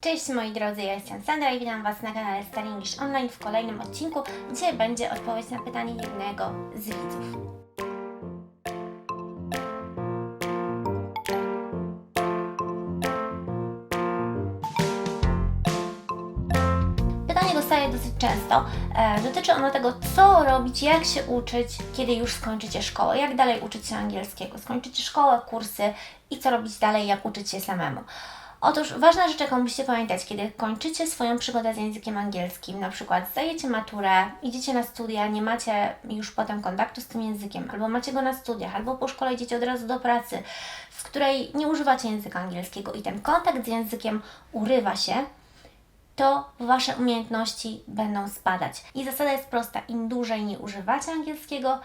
Cześć moi drodzy, ja jestem Sandra i witam Was na kanale Star English Online w kolejnym odcinku. Dzisiaj będzie odpowiedź na pytanie jednego z widzów. Pytanie dostaję dosyć często. E, dotyczy ono tego, co robić, jak się uczyć, kiedy już skończycie szkołę, jak dalej uczyć się angielskiego. Skończycie szkołę, kursy i co robić dalej, jak uczyć się samemu. Otóż ważna rzecz, jaką musicie pamiętać, kiedy kończycie swoją przygodę z językiem angielskim, na przykład zdajecie maturę, idziecie na studia, nie macie już potem kontaktu z tym językiem, albo macie go na studiach, albo po szkole idziecie od razu do pracy, w której nie używacie języka angielskiego i ten kontakt z językiem urywa się, to Wasze umiejętności będą spadać. I zasada jest prosta: im dłużej nie używacie angielskiego,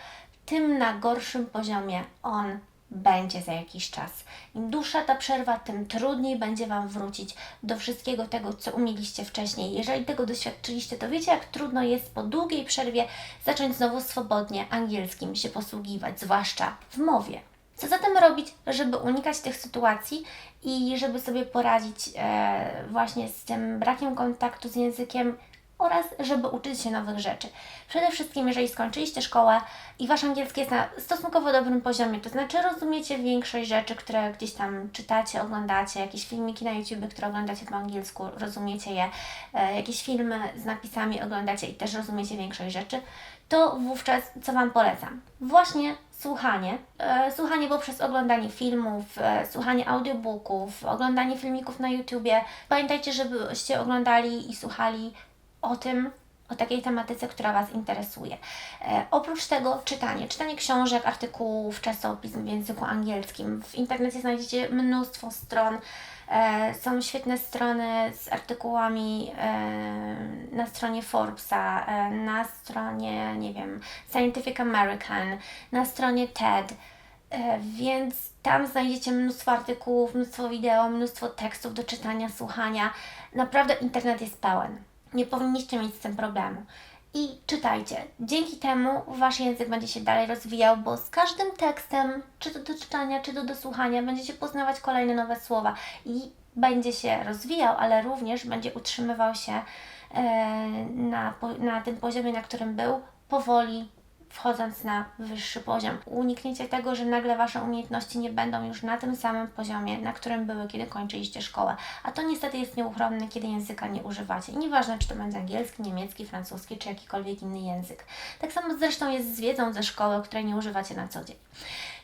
tym na gorszym poziomie on będzie za jakiś czas. Im dłuższa ta przerwa, tym trudniej będzie Wam wrócić do wszystkiego tego, co umieliście wcześniej. Jeżeli tego doświadczyliście, to wiecie, jak trudno jest po długiej przerwie zacząć znowu swobodnie angielskim się posługiwać, zwłaszcza w mowie. Co zatem robić, żeby unikać tych sytuacji i żeby sobie poradzić e, właśnie z tym brakiem kontaktu z językiem oraz żeby uczyć się nowych rzeczy. Przede wszystkim, jeżeli skończyliście szkołę i wasz angielski jest na stosunkowo dobrym poziomie, to znaczy rozumiecie większość rzeczy, które gdzieś tam czytacie, oglądacie, jakieś filmiki na YouTube, które oglądacie po angielsku, rozumiecie je, e, jakieś filmy z napisami oglądacie i też rozumiecie większość rzeczy, to wówczas co Wam polecam? Właśnie słuchanie. E, słuchanie poprzez oglądanie filmów, e, słuchanie audiobooków, oglądanie filmików na YouTubie. Pamiętajcie, żebyście oglądali i słuchali o tym, o takiej tematyce, która Was interesuje. E, oprócz tego czytanie, czytanie książek, artykułów, czasopism w języku angielskim. W internecie znajdziecie mnóstwo stron. E, są świetne strony z artykułami e, na stronie Forbesa, e, na stronie, nie wiem, Scientific American, na stronie TED. E, Więc tam znajdziecie mnóstwo artykułów, mnóstwo wideo, mnóstwo tekstów do czytania, słuchania. Naprawdę internet jest pełen. Nie powinniście mieć z tym problemu. I czytajcie. Dzięki temu wasz język będzie się dalej rozwijał, bo z każdym tekstem, czy to do czytania, czy to do słuchania, będziecie poznawać kolejne nowe słowa i będzie się rozwijał, ale również będzie utrzymywał się e, na, na tym poziomie, na którym był, powoli wchodząc na wyższy poziom. Unikniecie tego, że nagle Wasze umiejętności nie będą już na tym samym poziomie, na którym były, kiedy kończyliście szkołę. A to niestety jest nieuchronne, kiedy języka nie używacie. I nieważne, czy to będzie angielski, niemiecki, francuski, czy jakikolwiek inny język. Tak samo zresztą jest z wiedzą ze szkoły, której nie używacie na co dzień.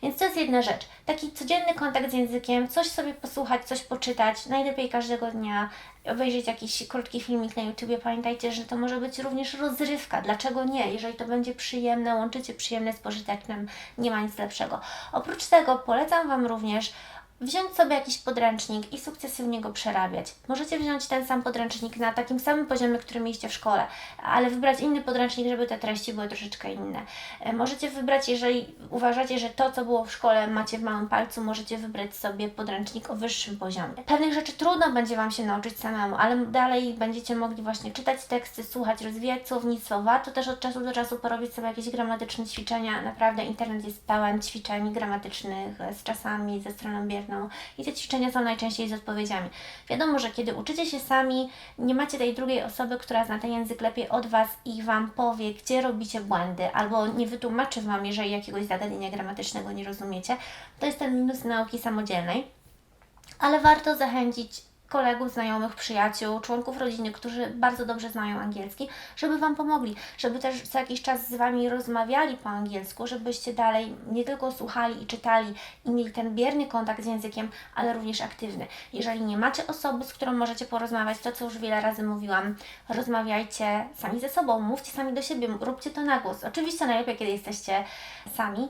Więc to jest jedna rzecz. Taki codzienny kontakt z językiem, coś sobie posłuchać, coś poczytać, najlepiej każdego dnia, obejrzeć jakiś krótki filmik na YouTubie. Pamiętajcie, że to może być również rozrywka. Dlaczego nie? Jeżeli to będzie przyjemne, łączycie przyjemne z pożytecznym, nie ma nic lepszego. Oprócz tego polecam Wam również wziąć sobie jakiś podręcznik i sukcesywnie go przerabiać. Możecie wziąć ten sam podręcznik na takim samym poziomie, który mieliście w szkole, ale wybrać inny podręcznik, żeby te treści były troszeczkę inne. E, Możecie wybrać, jeżeli uważacie, że to, co było w szkole, macie w małym palcu, możecie wybrać sobie podręcznik o wyższym poziomie. Pewnych rzeczy trudno będzie Wam się nauczyć samemu, ale dalej będziecie mogli właśnie czytać teksty, słuchać, rozwijać słownictwo. Warto też od czasu do czasu porobić sobie jakieś gramatyczne ćwiczenia. Naprawdę internet jest pełen ćwiczeń gramatycznych e, z czasami, ze stroną bierną i te ćwiczenia są najczęściej z odpowiedziami. Wiadomo, że kiedy uczycie się sami, nie macie tej drugiej osoby, która zna ten język lepiej od Was i Wam powie, gdzie robicie błędy, albo nie wytłumaczy Wam, jeżeli jakiegoś zagadnienia gramatycznego nie rozumiecie. To jest ten minus nauki samodzielnej ale warto zachęcić kolegów, znajomych, przyjaciół, członków rodziny, którzy bardzo dobrze znają angielski, żeby Wam pomogli, żeby też co jakiś czas z Wami rozmawiali po angielsku, żebyście dalej nie tylko słuchali i czytali i mieli ten bierny kontakt z językiem, ale również aktywny. Jeżeli nie macie osoby, z którą możecie porozmawiać, to co już wiele razy mówiłam, rozmawiajcie sami ze sobą, mówcie sami do siebie, róbcie to na głos. Oczywiście najlepiej, kiedy jesteście sami,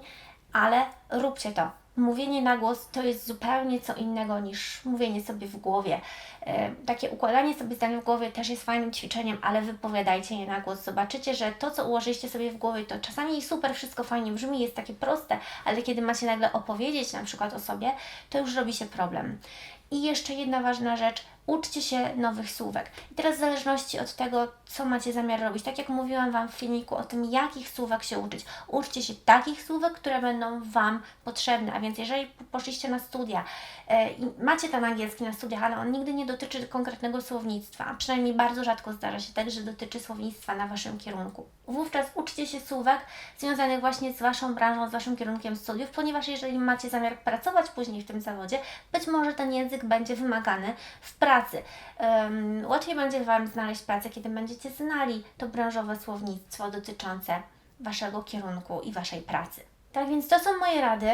ale róbcie to. Mówienie na głos to jest zupełnie co innego niż mówienie sobie w głowie. E, takie układanie sobie zdań w głowie też jest fajnym ćwiczeniem, ale wypowiadajcie je na głos. Zobaczycie, że to, co ułożyliście sobie w głowie, to czasami super wszystko fajnie brzmi, jest takie proste, ale kiedy macie nagle opowiedzieć na przykład o sobie, to już robi się problem. I jeszcze jedna ważna rzecz. Uczcie się nowych słówek. I teraz w zależności od tego, co macie zamiar robić, tak jak mówiłam Wam w filmiku o tym, jakich słówek się uczyć, uczcie się takich słówek, które będą Wam potrzebne. A więc jeżeli poszliście na studia e, i macie ten angielski na studiach, ale on nigdy nie dotyczy konkretnego słownictwa, a przynajmniej bardzo rzadko zdarza się tak, że dotyczy słownictwa na Waszym kierunku. Wówczas uczcie się słówek związanych właśnie z Waszą branżą, z Waszym kierunkiem studiów, ponieważ jeżeli macie zamiar pracować później w tym zawodzie, być może ten język będzie wymagany w pracy. Ym, łatwiej będzie Wam znaleźć pracę, kiedy będziecie znali to branżowe słownictwo dotyczące Waszego kierunku i Waszej pracy. Tak więc to są moje rady.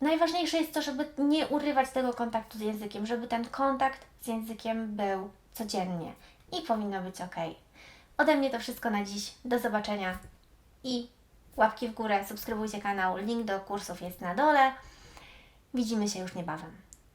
Najważniejsze jest to, żeby nie urywać tego kontaktu z językiem, żeby ten kontakt z językiem był codziennie i powinno być ok. Ode mnie to wszystko na dziś. Do zobaczenia i łapki w górę, subskrybujcie kanał. Link do kursów jest na dole. Widzimy się już niebawem.